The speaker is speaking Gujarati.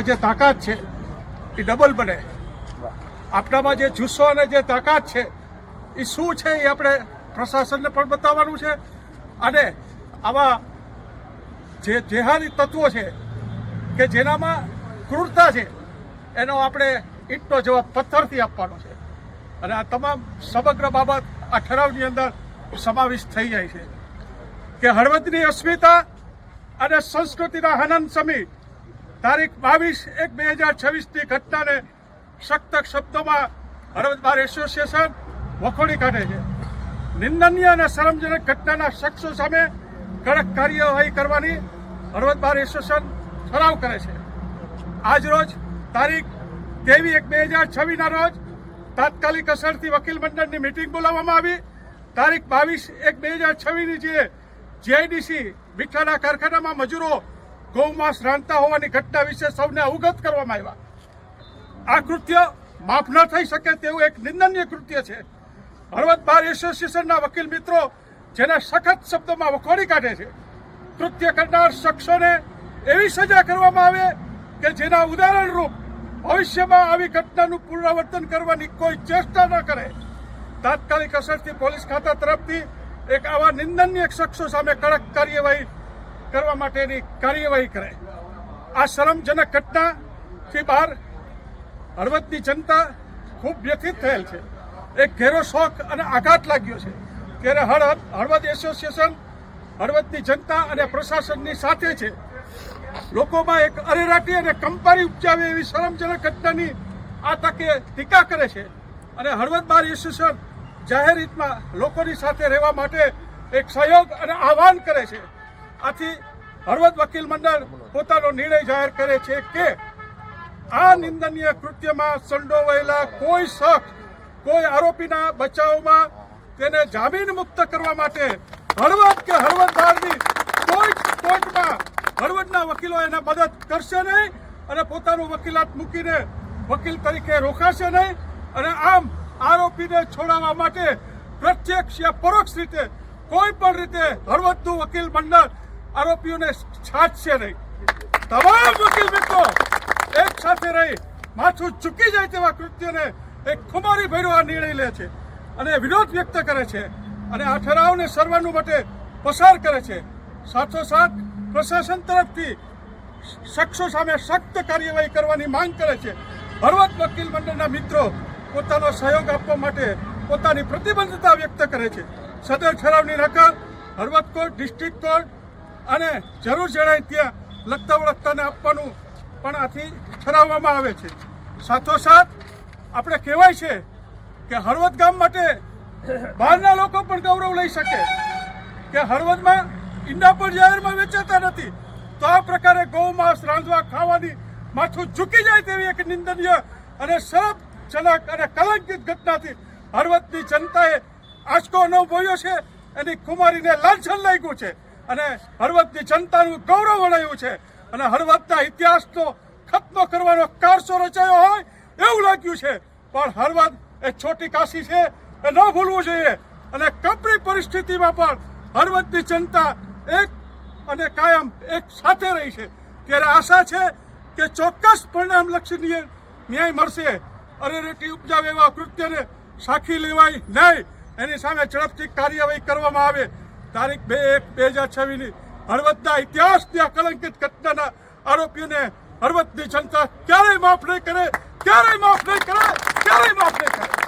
જે તાકાત છે, એ ડબલ બને. આપણામાં જે જુસ્સો અને જે તાકાત છે, એ શું છે એ આપણે પ્રશાસનને પણ બતાવવાનું છે. અને આવા જે જેહાદી તત્વો છે, કે જેનામાં ક્રૂરતા છે, એનો આપણે ઈંટનો જવાબ પથ્થરથી આપવાનો છે. અને આ તમામ સમગ્ર બાબત આ ઠરાવની અંદર સમાવિષ્ટ થઈ જાય છે. કે હળવદની અસ્મિતા અને સંસ્કૃતિના હનન સમી તારીખ બાવીસ એક બે હજાર છવ્વીસની ઘટનાને સખ્ત શબ્દોમાં હળવદ બાર એસોસિએશન વખોડી કાઢે છે. નિંદનીય અને શરમજનક ઘટનાના શખ્સો સામે કડક કાર્યવાહી કરવાની હળવદ બાર એસોસિએશન ઠરાવ કરે છે. આજ રોજ તારીખ તેવી એક બે હજાર છવ્વીસના રોજ તાત્કાલિક અસરથી વકીલ મંડળની મિટિંગ બોલાવવામાં આવી. તારીખ બાવીસ એક બે હજાર છવ્વીસની જે જીઆઈડીસી મીઠાના કારખાનામાં મજૂરો ગૌમાંસ રાંધતા હોવાની ઘટના વિશે સૌને અવગત કરવામાં આવ્યા. આ કૃત્ય માફ ન થઈ શકે તેવું એક નિંદનીય કૃત્ય છે. હળવદ બાર એસોસિએશનના વકીલ મિત્રો જેના સખત શબ્દોમાં વખોડી કાઢે છે. કૃત્ય કરનાર શખ્સોને એવી સજા કરવામાં આવે કે જેના ઉદાહરણરૂપ ભવિષ્યમાં આવી ઘટનાનું પુનરાવર્તન કરવાની કોઈ ચેષ્ટા ન કરે. તાત્કાલિક અસરથી પોલીસ ખાતા તરફથી એક આવા નિંદનીય શખ્સો સામે કડક કાર્યવાહી કરવા માટેની કાર્યવાહી કરે. આ શરમજનક ઘટનાથી બહાર હળવદની જનતા ખૂબ વ્યથિત થયેલ છે. એક ઘેરો શોખ અને આઘાત લાગ્યો છે ત્યારે હળવદ હળવદ એસોસિએશન, હળવદની જનતા અને પ્રશાસનની સાથે છે. લોકોમાં એક અરેરાટી અને કંપારી ઉપજાવે એવી શરમજનક ઘટનાની આ તકે ટીકા કરે છે અને હળવદ બાર એસોસિએશન જાહેર હિતમાં લોકોની સાથે રહેવા માટે એક સહયોગ અને આહવાન કરે છે. આથી હળવદ વકીલ મંડળ પોતાનો નિર્ણય જાહેર કરે છે કે આ નિંદનીય કૃત્યમાં સંડોવાયેલા કોઈ શખ્સ, કોઈ આરોપીના બચાવમાં તેને જામીન મુક્ત કરવા માટે હળવદ કે હળવદ બહારની કોઈ કોર્ટમાં હળવદના વકીલો એને મદદ કરશે નહીં અને પોતાનું વકીલાત મૂકીને વકીલ તરીકે રોકાશે નહીં અને આમ આરોપીને છોડાવવા માટે પ્રત્યક્ષ યા પરોક્ષ રીતે કોઈ પણ રીતે હળવદનું વકીલ મંડળ આરોપીઓને છાટશે નહીં. તમામ વકીલ મિત્રો, એક સાથે રહી માથું ચૂકી જાય તેવા કૃત્યને એક ખુમારી ભર્યો આ નિર્ણય લે છે અને વિરોધ વ્યક્ત કરે છે અને આ ઠરાવને સર્વાનુમતે પસાર કરે છે. સાથોસાથ પ્રશાસન તરફથી શખ્સો સામે સખ્ત કાર્યવાહી કરવાની માંગ કરે છે. હળવદ વકીલ મંડળના મિત્રો પોતાનો સહયોગ આપવા માટે પોતાની પ્રતિબદ્ધતા વ્યક્ત કરે છે. સદર ઠરાવની નકલ હળવદ કોર્ટ, ડિસ્ટ્રિક્ટ કોર્ટ અને જરૂર જણાય ત્યાં લગતા વળગતાને આપવાનું પણ આથી ઠરાવવામાં આવે છે. સાથોસાથ આપણે કહેવાય છે કે હળવદ ગામ માટે બહારના લોકો પણ ગૌરવ લઈ શકે. કે હળવદમાં ઈંડા પણ જાહેરમાં વેચાતા નથી. તો આ પ્રકારે ગૌમાંસ રાંધવા ખાવાની માથું ઝૂકી જાય તેવી એક નિંદનીય અને શરમજનક અને કલંકિત ઘટનાથી હળવદની જનતાએ આંચકો અનુભવ્યો છે. એની કુમારીને લાંછન લાગ્યું છે. અને હળવદની જનતાનું ગૌરવ વળાયું છે. અને હળવદના ઇતિહાસનો ખતનો કરવાનો કારસો રચાયો હોય એવું લાગ્યું છે. પણ હળવદ એ છોટી કાશી છે એ ન ભૂલવું જોઈએ. અને કપરી પરિસ્થિતિમાં પણ હળવદની જનતા એક અને કાયમ એક સાથે રહી છે. ત્યારે આશા છે કે ચોક્કસ પરિણામ લક્ષણીય ન્યાય મળશે. અરેરેટી ઉપજાવે એવા કૃત્યને સાખી લેવાય નહીં. એની સામે ઝડપથી કાર્યવાહી કરવામાં આવે. તારીખ બે એક બે હજાર છવ્વીસની હળવદના ઇતિહાસની કલંકિત ઘટનાના આરોપીઓને હળવદની જનતા ક્યારેય માફ નહીં કરે, ક્યારેય માફ નહીં કરે, ક્યારેય માફ નહીં કરે.